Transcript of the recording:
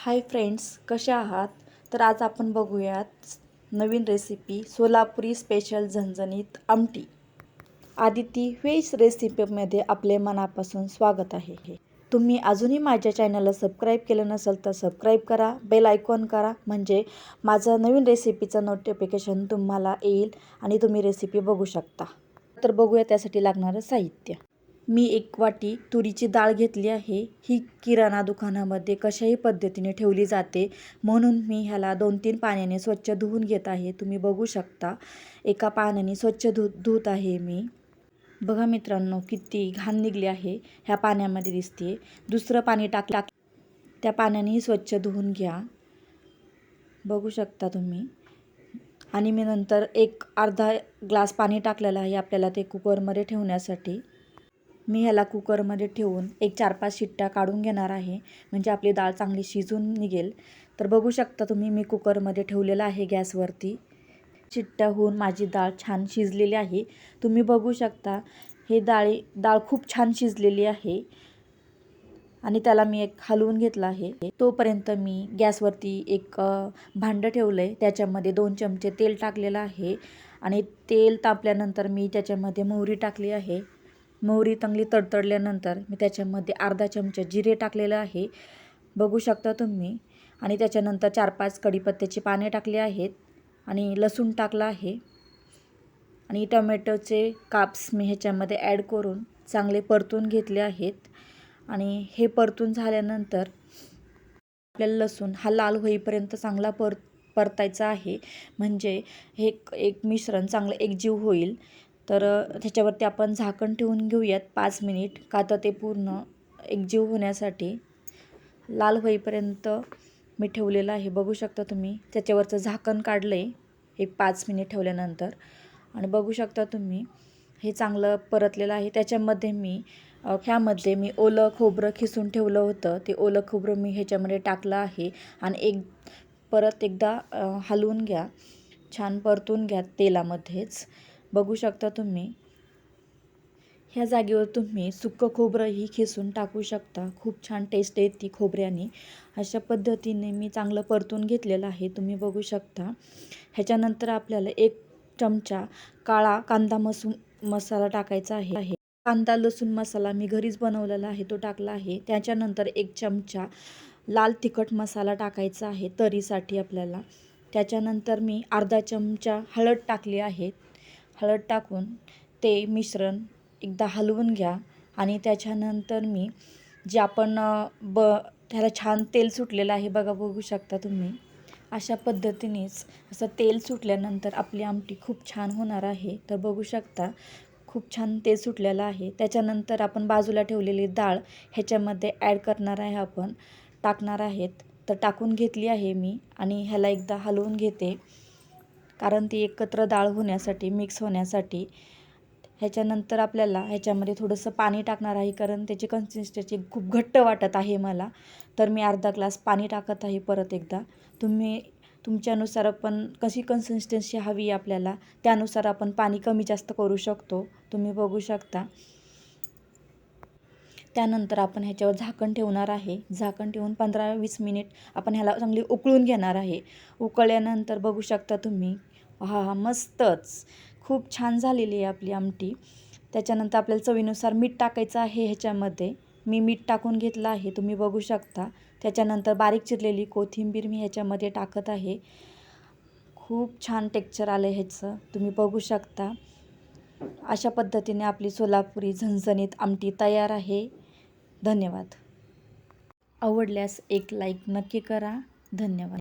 Hi friends कशा आहात? तर आज आपण बघूयात नवीन रेसिपी सोलापुरी स्पेशल झणझणीत आमटी. आदिती व्हेज रेसिपीमध्ये आपले मनापासून स्वागत आहे तुम्ही अजूनही माझ्या चॅनलला सबस्क्राईब केलं नसेल तर सबस्क्राईब करा बेल आयकॉन करा म्हणजे माझं नवीन रेसिपीचं नोटिफिकेशन तुम्हाला येईल आणि तुम्ही रेसिपी बघू शकता. तर बघूया त्यासाठी लागणारं साहित्य. मी एक वाटी तुरीची डाळ घेतली आहे. ही किराणा दुकानामध्ये कशाही पद्धतीने ठेवली जाते. म्हणून मी ह्याला दोन तीन पाण्याने स्वच्छ धुवून घेत आहे. तुम्ही बघू शकता एका पाण्याने स्वच्छ धु धुत आहे मी. बघा मित्रांनो किती घाण निघली आहे. ह्या पाण्यामध्ये दिसते. दुसरं पाणी टाक टाक त्या पाण्यानेही स्वच्छ धुवून घ्या. बघू शकता तुम्ही. आणि मी नंतर एक अर्धा ग्लास पाणी टाकलेलं आहे आपल्याला ते कुकरमध्ये ठेवण्यासाठी. मी ह्याला कुकरमध्ये ठेवून एक चार पाच शिट्ट्या काढून घेणार आहे. म्हणजे आपली डाळ चांगली शिजून निघेल. तर बघू शकता तुम्ही मी कुकरमध्ये ठेवलेलं आहे गॅसवरती. शिट्ट्या होऊन माझी डाळ छान शिजलेली आहे. तुम्ही बघू शकता हे डाळी डाळ खूप छान शिजलेली आहे. आणि त्याला मी एक हलवून घेतला आहे. तोपर्यंत मी गॅसवरती एक भांडं ठेवलं आहे त्याच्यामध्ये दोन चमचे तेल टाकलेलं आहे. आणि तेल तापल्यानंतर मी त्याच्यामध्ये मोहरी टाकली आहे. मोहरी चांगली तडतडल्यानंतर मी त्याच्यामध्ये अर्धा चमचा जिरे टाकलेलं आहे. बघू शकता तुम्ही. आणि त्याच्यानंतर चार पाच कढीपत्त्याची पाने टाकली आहेत आणि लसूण टाकला आहे. आणि टमॅटोचे काप्स मी ह्याच्यामध्ये ॲड करून चांगले परतून घेतले आहेत. आणि हे परतून झाल्यानंतर आपल्याला लसूण हा लाल होईपर्यंत चांगला पर परतायचा आहे. म्हणजे हे एक मिश्रण चांगलं एकजीव होईल. तर त्याच्यावरती आपण झाकण ठेवून घेऊयात पाच मिनिट का तर ते पूर्ण एकजीव होण्यासाठी. लाल होईपर्यंत मी ठेवलेलं आहे. बघू शकता तुम्ही त्याच्यावरचं झाकण काढलं आहे एक पाच मिनिट ठेवल्यानंतर. आणि बघू शकता तुम्ही हे चांगलं परतलेलं आहे. त्याच्यामध्ये मी ह्यामध्ये मी ओलं खोबरं खिसून ठेवलं होतं. ते ओलं खोबरं मी ह्याच्यामध्ये टाकलं आहे. आणि एक परत एकदा हलवून घ्या. छान परतून घ्या तेलामध्येच. बघू शकता तुम्ही. ह्या जागेवर तुम्ही सुक्कं खोबरंही खिसून टाकू शकता. खूप छान टेस्ट येते खोबऱ्याने. अशा पद्धतीने मी चांगलं परतून घेतलेलं आहे तुम्ही बघू शकता. ह्याच्यानंतर आपल्याला एक चमचा काळा कांदा मसू मसाला टाकायचा आहे. कांदा लसूण मसाला मी घरीच बनवलेला आहे तो टाकला आहे. त्याच्यानंतर एक चमचा लाल तिखट मसाला टाकायचा आहे तरीसाठी आपल्याला. त्याच्यानंतर मी अर्धा चमचा हळद टाकली आहे. हळद टाकून ते मिश्रण एकदा हलवून घ्या आणि त्याच्यानंतर मी जे आपण ब त्याला छान तेल सुटलेलं आहे बघा बघू शकता तुम्ही. अशा पद्धतीनेच असं तेल सुटल्यानंतर आपली आमटी खूप छान होणार आहे. तर बघू शकता खूप छान तेल सुटलेलं आहे. त्याच्यानंतर आपण बाजूला ठेवलेली डाळ ह्याच्यामध्ये ॲड करणार आहे आपण टाकणार आहेत. तर टाकून घेतली आहे मी आणि ह्याला एकदा हलवून घेते. कारण ती एकत्र डाळ होण्यासाठी मिक्स होण्यासाठी ह्याच्यानंतर आपल्याला ह्याच्यामध्ये थोडंसं पाणी टाकणार आहे. कारण त्याची कन्सिस्टन्सी खूप घट्ट वाटत आहे मला. तर मी अर्धा ग्लास पाणी टाकत आहे परत एकदा. तुम्ही तुमच्यानुसार आपण कशी कन्सिस्टन्सी हवी आपल्याला त्यानुसार आपण पाणी कमी जास्त करू शकतो. तुम्ही बघू शकता. त्यानंतर आपण ह्याच्यावर झाकण ठेवणार आहे. झाकण ठेवून पंधरा वीस मिनिट आपण ह्याला चांगली उकळून घेणार आहे. उकळल्यानंतर बघू शकता तुम्ही हा हा मस्तच. खूप छान झालेली आहे आपली आमटी. त्याच्यानंतर आपल्याला चवीनुसार मीठ टाकायचं आहे ह्याच्यामध्ये. मी मीठ टाकून घेतलं आहे तुम्ही बघू शकता. त्याच्यानंतर बारीक चिरलेली कोथिंबीर मी ह्याच्यामध्ये टाकत आहे. खूप छान टेक्चर आलं आहे ह्याचं तुम्ही बघू शकता. अशा पद्धतीने आपली सोलापुरी झणझणीत आमटी तयार आहे. धन्यवाद. आवडल्यास एक लाईक नक्की करा. धन्यवाद.